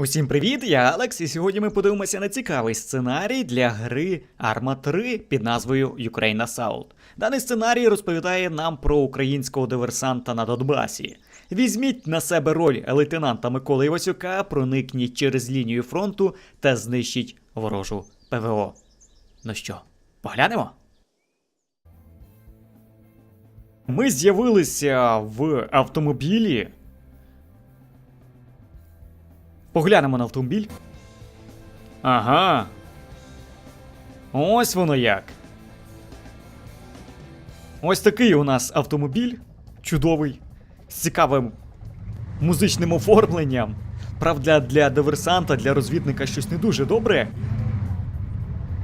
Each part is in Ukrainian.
Усім привіт, я Алекс, і сьогодні ми подивимося на цікавий сценарій для гри Arma 3 під назвою Ukraine Assault. Даний сценарій розповідає нам про українського диверсанта на Донбасі. Візьміть на себе роль лейтенанта Миколи Івасюка, проникніть через лінію фронту та знищіть ворожу ПВО. Ну що, поглянемо? Ми з'явилися в автомобілі. Поглянемо на автомобіль. Ага. Ось воно як. Ось такий у нас автомобіль. Чудовий. З цікавим музичним оформленням. Правда, для диверсанта, для розвідника щось не дуже добре.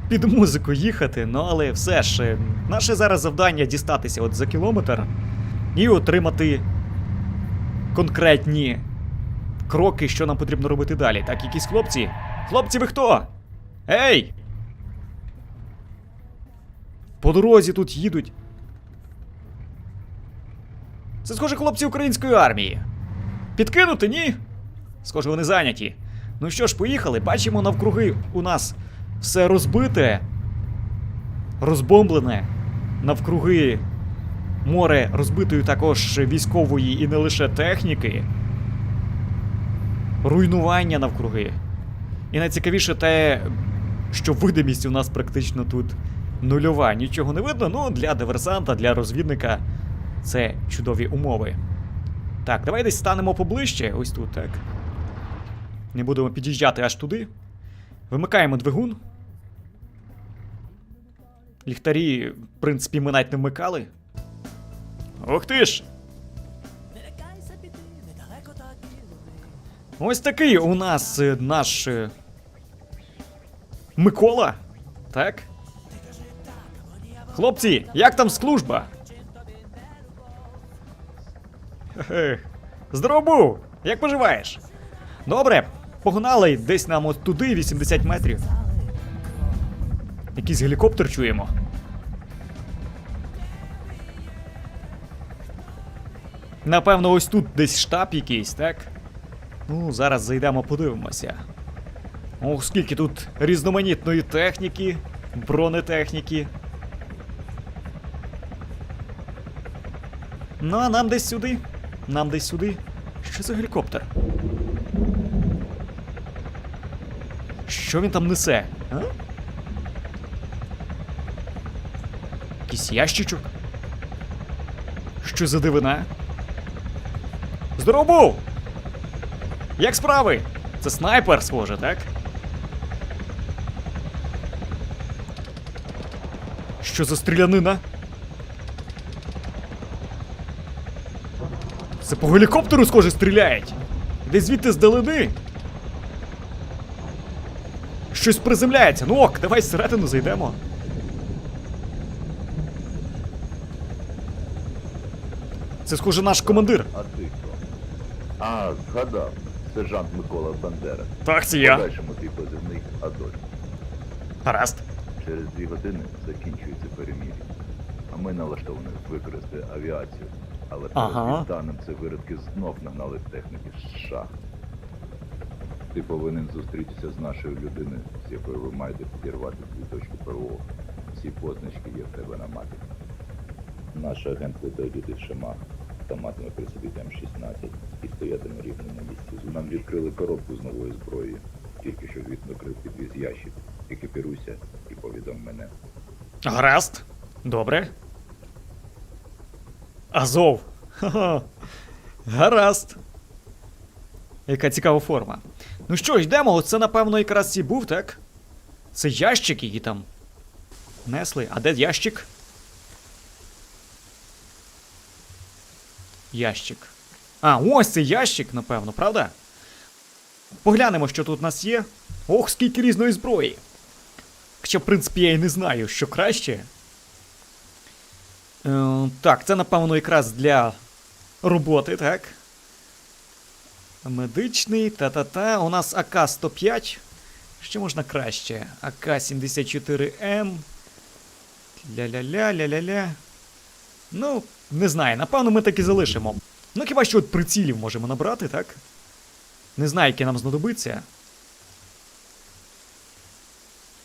Під музику їхати, ну але все ж, е, наше зараз завдання дістатися от за кілометр і отримати конкретні кроки, що нам потрібно робити далі. Так, якісь хлопці. Хлопці, ви хто? Ей! По дорозі тут їдуть. Це схоже хлопці української армії. Підкинути, ні? Схоже, вони зайняті. Ну що ж, поїхали. Бачимо навкруги у нас все розбите, розбомблене. Навкруги море розбитої також військової і не лише техніки руйнування навкруги. І найцікавіше те, що видимість у нас практично тут нульова. Нічого не видно, ну для диверсанта, для розвідника це чудові умови. Так, давай десь станемо поближче, ось тут, так. Не будемо під'їжджати аж туди. Вимикаємо двигун. Ліхтарі, в принципі, ми навіть не вмикали. Ох ти ж! Ось такий у нас е, наш е, Микола. Так? Хлопці, як там служба? Був! Як поживаєш? Добре, погнали десь нам от туди 80 метрів. Якийсь гелікоптер чуємо. Напевно, ось тут десь штаб якийсь, так? Ну, зараз зайдемо, подивимося. Ох, скільки тут різноманітної техніки, бронетехніки. Ну, а нам десь сюди. Нам десь сюди. Що за гелікоптер? Що він там несе? А? Якийсь ящичок? Що за дивина? Здорово! Як справи? Це снайпер, схоже, так? Що за стрілянина? Це по гелікоптеру, схоже, стріляють. Десь звідти здалини. Щось приземляється. Ну ок, давай всередину зайдемо. Це схоже наш командир. А ти хто? А, згадав. Сержант Микола Бандера. Так, це я. Подальшому твій позивний Адольф. Гаразд. Через дві години закінчується перемір'я. А ми налаштовані використати авіацію. Але перед Ага. відданим це виродки знов нагнали техніки з США. Ти повинен зустрітися з нашою людиною, з якою ви маєте підірвати дві точки ПВО. Всі позначки є в тебе на мапі. Наш агент Ледоді Шамах автоматами при собі М-16 і стоятиме рівно на місці. Нам відкрили коробку з новою зброєю. Тільки що звісно крив підвіз ящик. Екіпіруйся і повідом мене. Гаразд. Добре. Азов. Ха-ха. Гаразд. Яка цікава форма. Ну що, йдемо, оце, напевно, якраз і був, так? Це ящик, який там несли. А де ящик? Ящик. А, ось цей ящик, напевно, правда? Поглянемо, що тут у нас є. Ох, скільки різної зброї. Хоча, в принципі, я і не знаю, що краще. Е, так, це, напевно, якраз для роботи, так? Медичний, та-та-та. У нас АК-105. Що можна краще? АК-74М. Ля-ля-ля, ля-ля-ля. Ну, не знаю, напевно, ми так і залишимо. Ну, хіба що от прицілів можемо набрати, так? Не знаю, який нам знадобиться.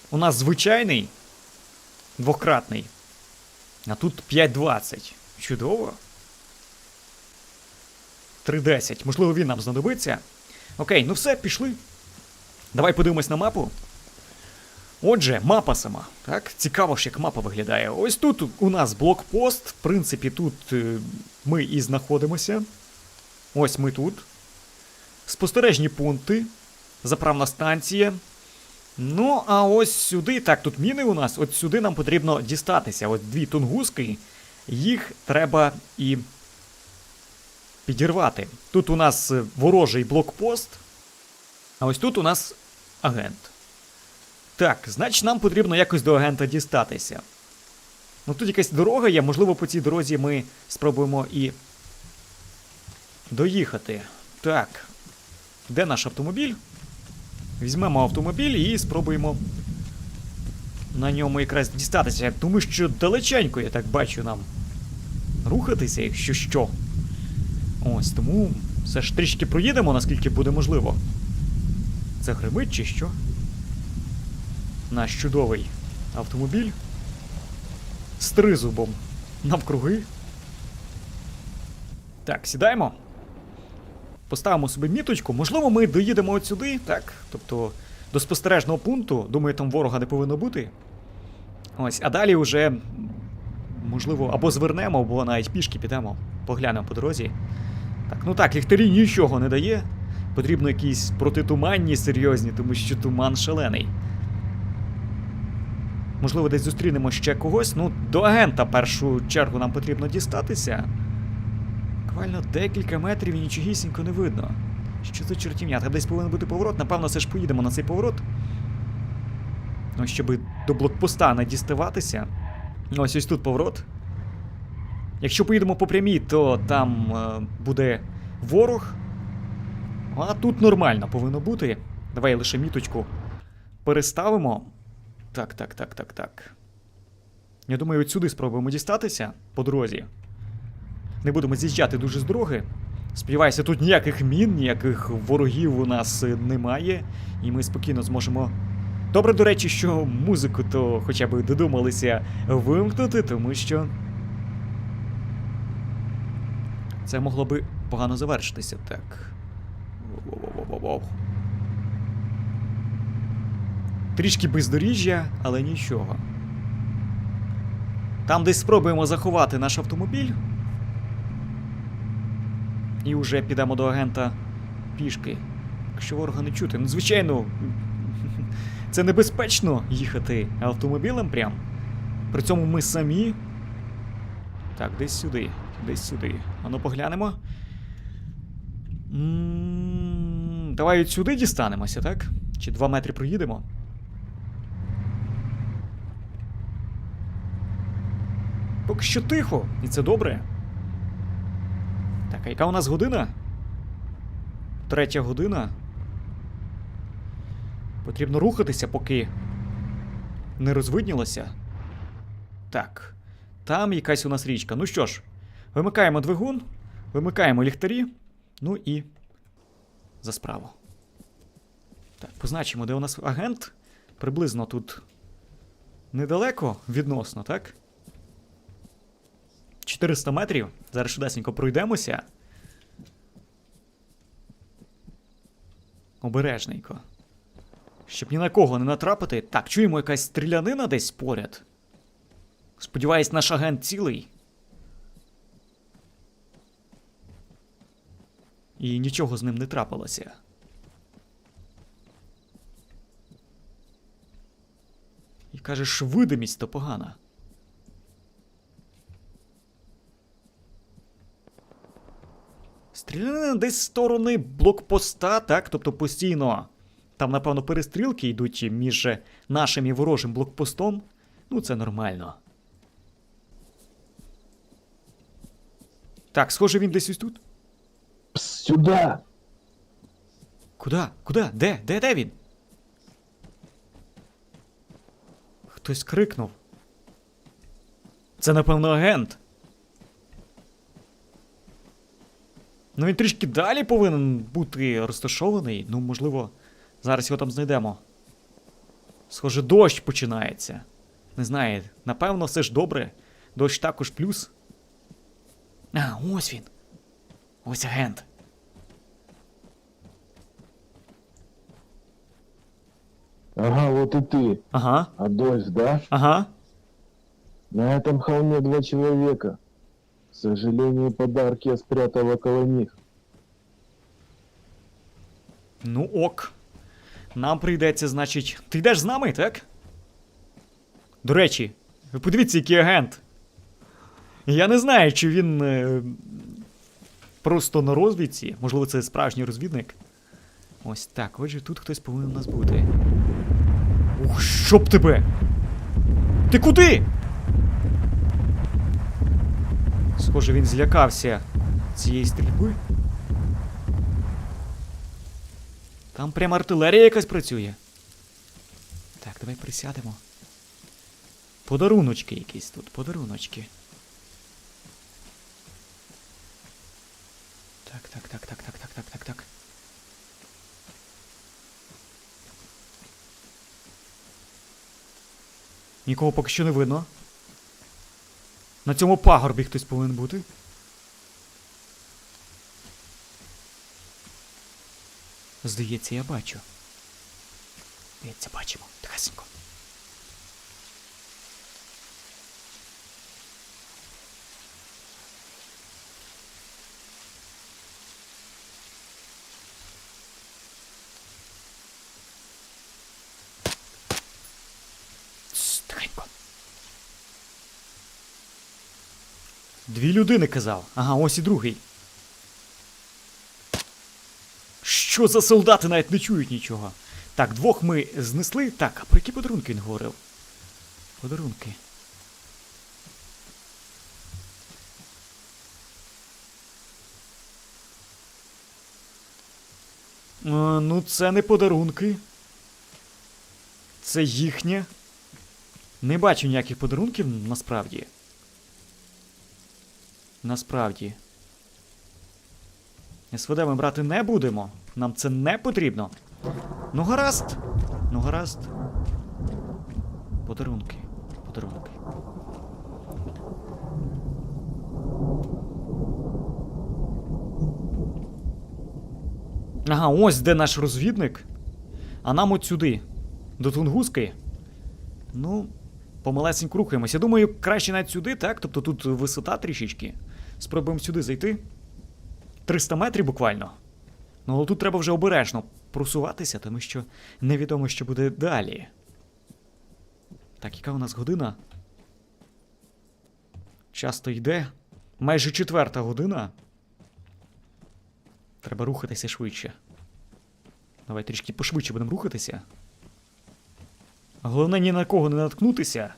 У нас звичайний двократний. А тут 5.20. Чудово. 3.10. Можливо, він нам знадобиться. Окей, ну все, пішли. Давай подивимось на мапу. Отже, мапа сама. Так, цікаво ж, як мапа виглядає. Ось тут у нас блокпост. В принципі, тут е, ми і знаходимося. Ось ми тут. Спостережні пункти. Заправна станція. Ну, а ось сюди, так, тут міни у нас, от сюди нам потрібно дістатися. От дві тунгуски. Їх треба і підірвати. Тут у нас е, ворожий блокпост. А ось тут у нас агент. Так, значить, нам потрібно якось до агента дістатися. Ну тут якась дорога є, можливо, по цій дорозі ми спробуємо і доїхати. Так. Де наш автомобіль? Візьмемо автомобіль і спробуємо на ньому якраз дістатися. Тому що далеченько, я так бачу, нам рухатися, якщо що. Ось, тому все ж трішки проїдемо, наскільки буде можливо. Це гримить чи що? Наш чудовий автомобіль з тризубом навкруги. Так, сідаємо. Поставимо собі міточку. Можливо, ми доїдемо от сюди, так? Тобто до спостережного пункту. Думаю, там ворога не повинно бути. Ось, а далі вже, можливо, або звернемо, або навіть пішки підемо. Поглянемо по дорозі. Так, ну так, ліхтарі нічого не дає. Потрібно якісь протитуманні серйозні, тому що туман шалений. Можливо, десь зустрінемо ще когось. Ну, до агента першу чергу нам потрібно дістатися. Буквально декілька метрів і нічогісінько не видно. Що за чертівня? Там десь повинен бути поворот. Напевно, все ж поїдемо на цей поворот. Ну, щоб до блокпоста не діставатися. Ось ось тут поворот. Якщо поїдемо по прямій, то там е, буде ворог. А тут нормально повинно бути. Давай лише міточку переставимо. Так, так, так, так, так. Я думаю, от сюди спробуємо дістатися по дорозі. Не будемо з'їжджати дуже з дороги. Сподіваюся, тут ніяких мін, ніяких ворогів у нас е, немає, і ми спокійно зможемо. Добре, до речі, що музику то хоча б додумалися вимкнути, тому що. Це могло би погано завершитися. Так. Воу-воу-воу-воу-воу. Трішки бездоріжжя, але нічого. Там десь спробуємо заховати наш автомобіль. І вже підемо до агента пішки. Якщо ворога не чути. Ну, звичайно, це небезпечно їхати автомобілем прям. При цьому ми самі. Так, десь сюди, десь сюди. Ану поглянемо. М, Давай от сюди дістанемося, так? Чи два метри проїдемо? Поки що тихо, і це добре. Так, а яка у нас година? Третя година. Потрібно рухатися, поки не розвиднілося. Так. Там якась у нас річка. Ну що ж, вимикаємо двигун, вимикаємо ліхтарі. Ну і за справу. Так, позначимо, де у нас агент. Приблизно тут недалеко відносно, так? 400 метрів. Зараз швидесенько пройдемося. Обережненько. Щоб ні на кого не натрапити. Так, чуємо якась стрілянина десь поряд. Сподіваюсь, наш агент цілий. І нічого з ним не трапилося. І кажеш, видимість то погана. Стрілянина десь з сторони блокпоста, так? Тобто постійно. Там, напевно, перестрілки йдуть між нашим і ворожим блокпостом. Ну, це нормально. Так, схоже, він десь ось тут. Сюда! Куда? Куда? Де? Де де він? Хтось крикнув. Це, напевно, агент. Ну він трішки далі повинен бути розташований. Ну, можливо, зараз його там знайдемо. Схоже, дощ починається. Не знаю, напевно, все ж добре. Дощ також плюс. А, ось він. Ось агент. Ага, вот и ты. Ага, Адольф, да? ага. На этом холме два человека. Сожалению, подарки я спрятал около них. Ну ок. Нам прийдеться, значить. Ти йдеш з нами, так? До речі, ви подивіться, який агент. Я не знаю, чи він е, просто на розвідці. Можливо, це справжній розвідник. Ось так, отже, тут хтось повинен у нас бути. Ух, щоб тебе! Ти куди? Схоже, він злякався цієї стрільби. Там прямо артилерія якась працює. Так, давай присядемо. Подаруночки якісь тут, подаруночки. Так, так, так, так, так, так, так, так, так. Нікого поки що не видно. На цьому пагорбі хтось повинен бути. Здається, я бачу. Здається, бачимо. Тихесенько. Дві людини казав. Ага, ось і другий. Що за солдати навіть не чують нічого? Так, двох ми знесли. Так, а про які подарунки він говорив? Подарунки. Е, ну, це не подарунки. Це їхнє. Не бачу ніяких подарунків насправді. Насправді. СВД ми брати не будемо. Нам це не потрібно. Ну гаразд. Ну гаразд. Подарунки. Подарунки. Ага, ось де наш розвідник. А нам от сюди. До Тунгуски. Ну, помалесенько рухаємося. Я думаю, краще навіть сюди, так? Тобто тут висота трішечки. Спробуємо сюди зайти. 300 метрів буквально. Ну, але тут треба вже обережно просуватися, тому що невідомо, що буде далі. Так, яка у нас година? Часто йде. Майже четверта година. Треба рухатися швидше. Давай трішки пошвидше будемо рухатися. Головне ні на кого не наткнутися.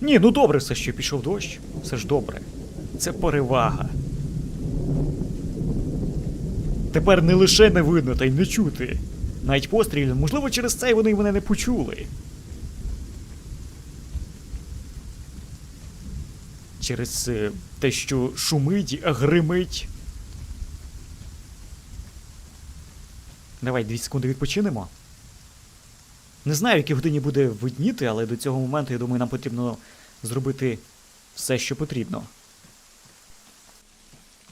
Ні, ну добре все, що пішов дощ. Все ж добре. Це перевага. Тепер не лише не видно, та й не чути. Навіть постріл, можливо, через це вони мене не почули. Через е, те, що шумить, гримить. Давай дві секунди відпочинемо. Не знаю, в якій годині буде видніти, але до цього моменту, я думаю, нам потрібно зробити все, що потрібно.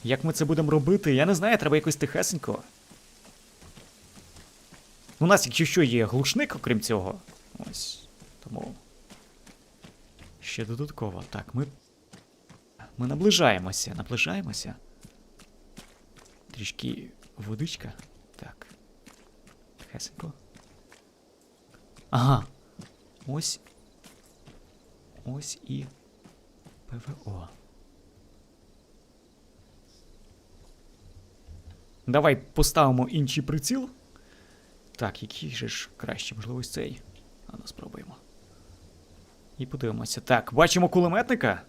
Як ми це будемо робити, я не знаю, треба якось тихесенько. У нас, якщо що, є глушник, окрім цього. Ось. Тому. Ще додатково. Так, ми. Ми наближаємося, наближаємося. Трішки водичка. Так. Тихесенько. Ага. Ось. Ось і ПВО. Давай поставимо інший приціл. Так, який же ж краще, можливо, ось цей. А ну спробуємо. І подивимося. Так, бачимо кулеметника.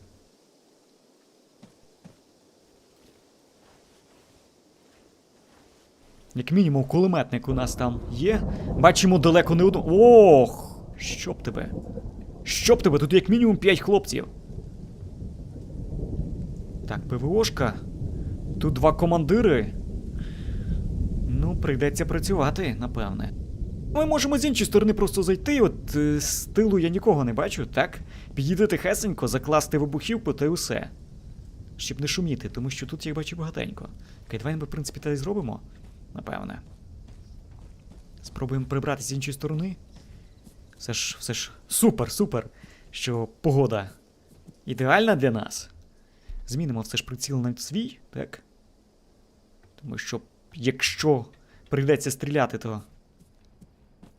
Як мінімум, кулеметник у нас там є. Бачимо далеко не одну. Ох! Щоб тебе. Щоб тебе, тут як мінімум 5 хлопців. Так, ПВОшка. Тут два командири. Ну, прийдеться працювати, напевне. Ми можемо з іншої сторони просто зайти, от е, з тилу я нікого не бачу, так? Підійти тихесенько, закласти вибухівку та й усе. Щоб не шуміти, тому що тут я бачу багатенько. Окей, давай ми, в принципі, та й зробимо. Напевне. Спробуємо прибрати з іншої сторони. Все ж, все ж супер, супер, що погода ідеальна для нас. Змінимо все ж приціл на свій, так? Тому що, якщо прийдеться стріляти, то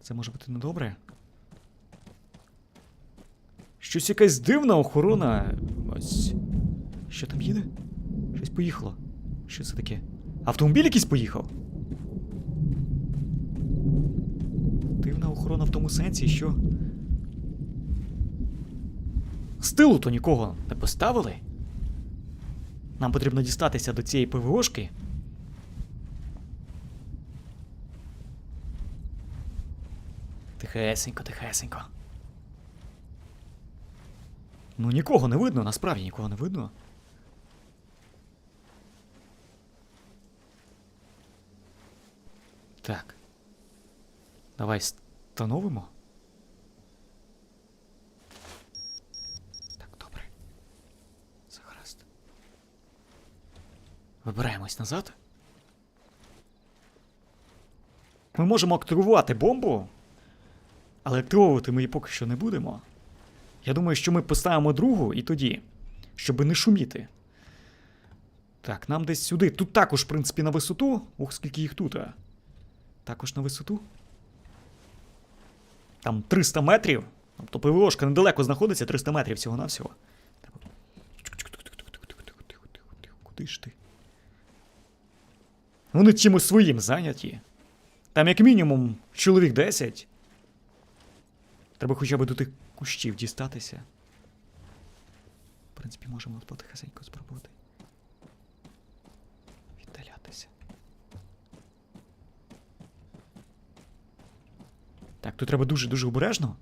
це може бути недобре. Щось якась дивна охорона. Ось. Що там їде? Щось поїхало. Що це таке? Автомобіль якийсь поїхав? Дивна охорона в тому сенсі, що. З тилу то нікого не поставили. Нам потрібно дістатися до цієї ПВОшки. Тихесенько, тихесенько. Ну нікого не видно, насправді нікого не видно. Так. Давай встановимо. Так, добре. Все гаразд. Вибираємось назад. Ми можемо активувати бомбу, але активовувати ми її поки що не будемо. Я думаю, що ми поставимо другу і тоді, щоб не шуміти. Так, нам десь сюди. Тут також, в принципі, на висоту. Ух, скільки їх тут. А. Також на висоту. Там 300 метрів. Тобто ПВОшка недалеко знаходиться, 300 метрів всього-навсього. Куди ж ти? Вони чимось своїм зайняті. Там як мінімум чоловік 10. Треба хоча б до тих кущів дістатися. В принципі, можемо потихесенько спробувати. Так, тут треба дуже-дуже обережно.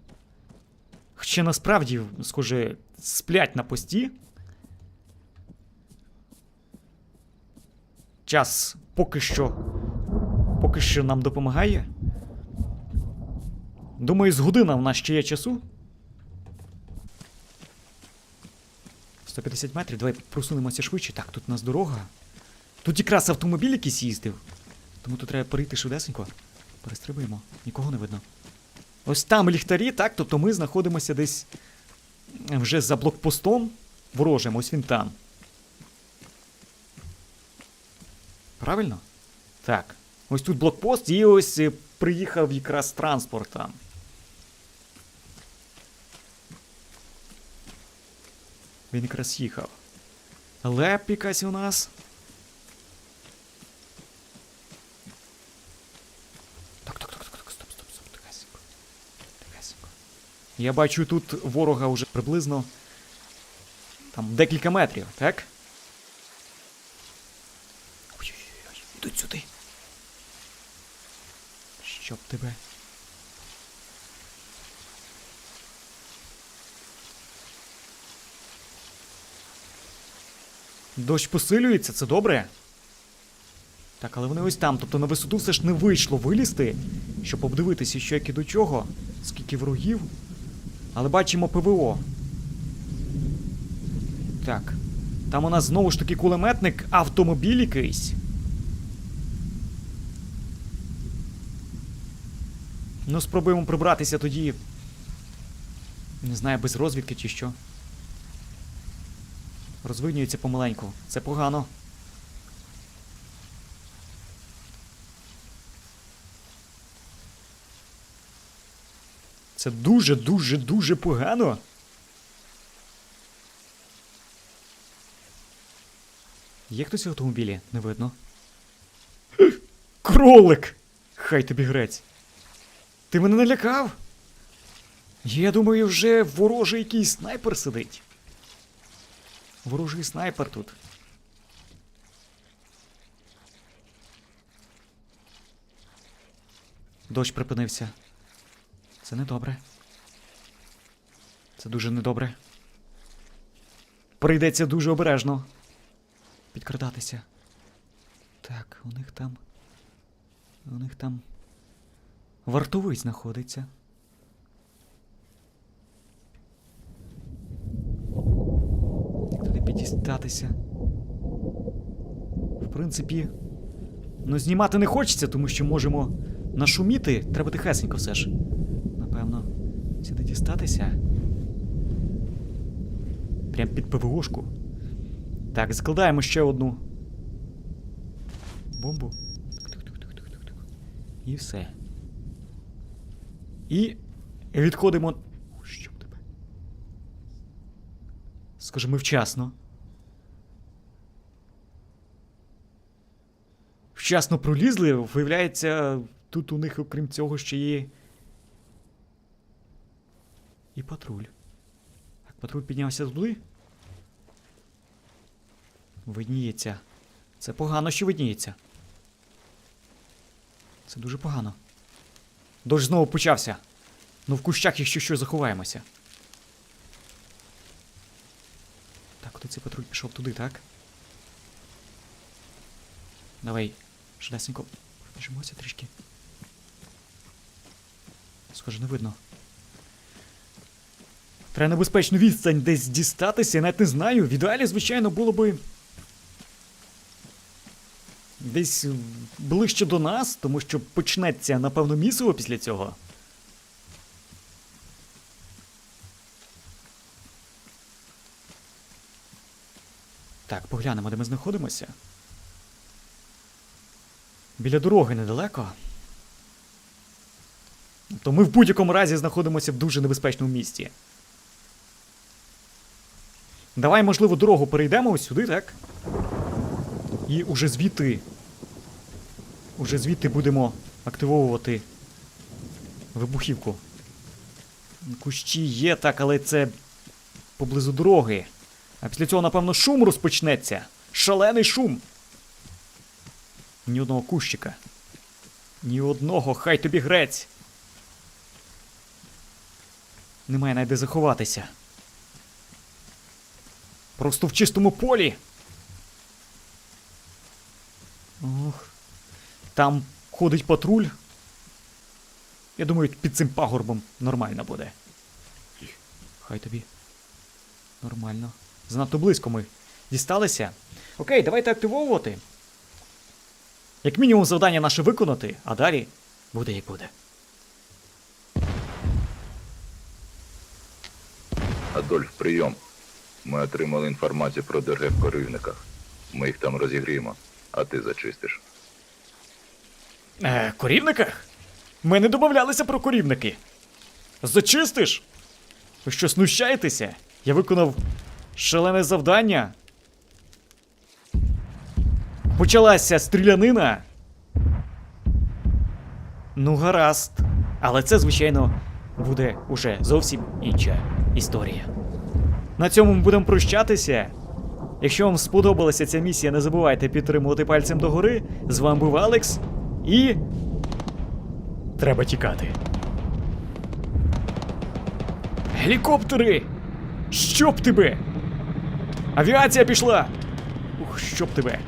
Хоча насправді, схоже, сплять на пості. Час поки що. Поки що нам допомагає. Думаю, з година в нас ще є часу. 150 метрів, давай просунемося швидше. Так, тут у нас дорога. Тут якраз автомобіль якийсь їздив. Тому тут треба перейти швидесенько. Перестрибуємо, нікого не видно. Ось там ліхтарі, так? Тобто ми знаходимося десь вже за блокпостом ворожим, ось він там. Правильно? Так. Ось тут блокпост, і ось е, приїхав якраз транспорт там. Він якраз їхав. Леп якась у нас. Так, так, так, так, так, стоп, стоп, стоп, тихесенько. Тихесенько. Я бачу тут ворога вже приблизно. Там декілька метрів, так? Ой-ой-ой, ідуть сюди. Щоб тебе. Дощ посилюється, це добре. Так, але вони ось там. Тобто на висоту все ж не вийшло вилізти, щоб обдивитися, що як і до чого, скільки ворогів. Але бачимо ПВО. Так. Там у нас знову ж таки кулеметник, автомобіль якийсь. Ну, спробуємо прибратися тоді. Не знаю, без розвідки чи що. Розвиднюється помаленьку. Це погано. Це дуже, дуже, дуже погано. Є хтось в автомобілі? Не видно. Кролик! Хай тобі грець. Ти мене налякав? Я думаю, вже ворожий якийсь снайпер сидить. Ворожий снайпер тут. Дощ припинився. Це недобре. Це дуже недобре. Прийдеться дуже обережно. Підкрадатися. Так, у них там. У них там. Вартовий знаходиться. Як туди підістатися? В принципі, ну знімати не хочеться, тому що можемо нашуміти. Треба тихесенько все ж. Сюди дістатися. Прям під ПВОшку. Так, закладаємо ще одну. Бомбу. І все. І відходимо. Що тебе? Скажімо, вчасно. Вчасно пролізли, виявляється, тут у них, окрім цього, ще є. І патруль. Так, патруль піднявся туди. Видніється. Це погано, що видніється. Це дуже погано. Дощ знову почався. Ну в кущах, якщо що, заховаємося. Так, куди цей патруль пішов туди, так? Давай, швидесенько. Біжимося трішки. Схоже, не видно. Треба небезпечну відстань десь дістатися, я навіть не знаю. В ідеалі, звичайно, було би. Десь ближче до нас, тому що почнеться, напевно, місиво після цього. Так, поглянемо, де ми знаходимося. Біля дороги недалеко. То ми в будь-якому разі знаходимося в дуже небезпечному місці. Давай, можливо, дорогу перейдемо ось сюди, так? І уже звідти. Уже звідти будемо активовувати вибухівку. Кущі є так, але це поблизу дороги. А після цього, напевно, шум розпочнеться. Шалений шум. Ні одного кущика. Ні одного, хай тобі грець. Немає навіть де заховатися. Просто в чистому полі. Ох. Там ходить патруль. Я думаю, під цим пагорбом нормально буде. Хай тобі. Нормально. Занадто близько ми дісталися. Окей, давайте активовувати. Як мінімум завдання наше виконати, а далі буде як буде. Адольф, прийом. Ми отримали інформацію про ДРГ в Коривниках. Ми їх там розігріємо, а ти зачистиш. Е, корівниках? Ми не домовлялися про корівники. Зачистиш? Ви що, знущаєтеся? Я виконав шалене завдання. Почалася стрілянина. Ну, гаразд. Але це, звичайно, буде уже зовсім інша історія. На цьому ми будемо прощатися. Якщо вам сподобалася ця місія, не забувайте підтримувати пальцем догори. З вами був Алекс. І. Треба тікати. Гелікоптери! Щоб тебе! Авіація пішла! Ух, щоб тебе!